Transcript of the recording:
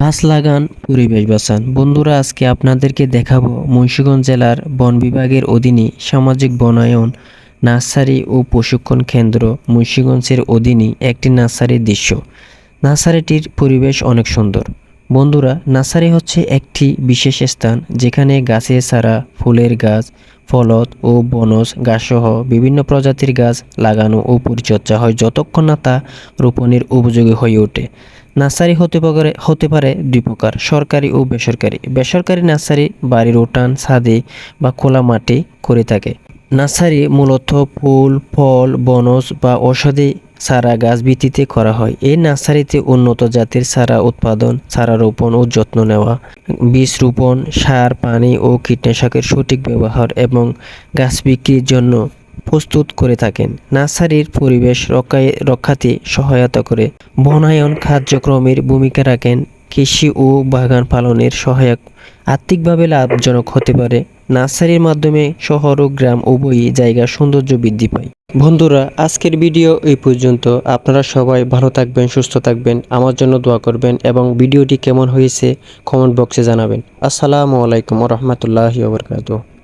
গাছ লাগান পরিবেশ বাঁচান। বন্ধুরা, আজকে আপনাদেরকে দেখাবো মুন্সিগঞ্জ জেলার বন বিভাগের অধীনে সামাজিক বনায়ন, নার্সারি ও প্রশিক্ষণ কেন্দ্র মুন্সিগঞ্জের অধীনে একটি নার্সারির দৃশ্য। নার্সারিটির পরিবেশ অনেক সুন্দর। বন্ধুরা, নার্সারি হচ্ছে একটি বিশেষ স্থান যেখানে গাছের চারা, ফুলের গাছ ফলত ও বনজ গাছসহ বিভিন্ন প্রজাতির গাছ লাগানো ও পরিচর্যা হয় যতক্ষণ না তা রোপণের উপযোগী হয়ে ওঠে। নার্সারি হতে পারে হতে পারে দুই প্রকার, সরকারি ও বেসরকারি। বেসরকারি নার্সারি বাড়ির উঠান, ছাদে বা খোলা মাটি করে থাকে। নার্সারি মূলত ফুল, ফল, বনজ বা ঔষধি চারা গাছ ভিত্তিতে করা হয়। এই নার্সারিতে উন্নত জাতের সারা উৎপাদন সারা রোপণ ও যত্ন নেওয়া, বীজ রোপণ, সার, পানি ও কীটনাশকের সঠিক ব্যবহার এবং গাছ বিক্রির জন্য প্রস্তুত করে থাকেন। নার্সারির পরিবেশ রক্ষায় রক্ষাতে সহায়তা করে। বনায়ন কার্যক্রমের ভূমিকা রাখেন। কৃষি ও বাগান পালনের সহায়ক। আর্থিকভাবে লাভজনক হতে পারে। নার্সারির মাধ্যমে শহর ও গ্রাম উভয়ই জায়গার সৌন্দর্য বৃদ্ধি পায়। বন্ধুরা, আজকের ভিডিও এই পর্যন্ত। আপনারা সবাই ভালো থাকবেন, সুস্থ থাকবেন। আমার জন্য দোয়া করবেন এবং ভিডিওটি কেমন হয়েছে কমেন্ট বক্সে জানাবেন। আসসালামু আলাইকুম রহমতুল্লাহি ওবরকাতুহ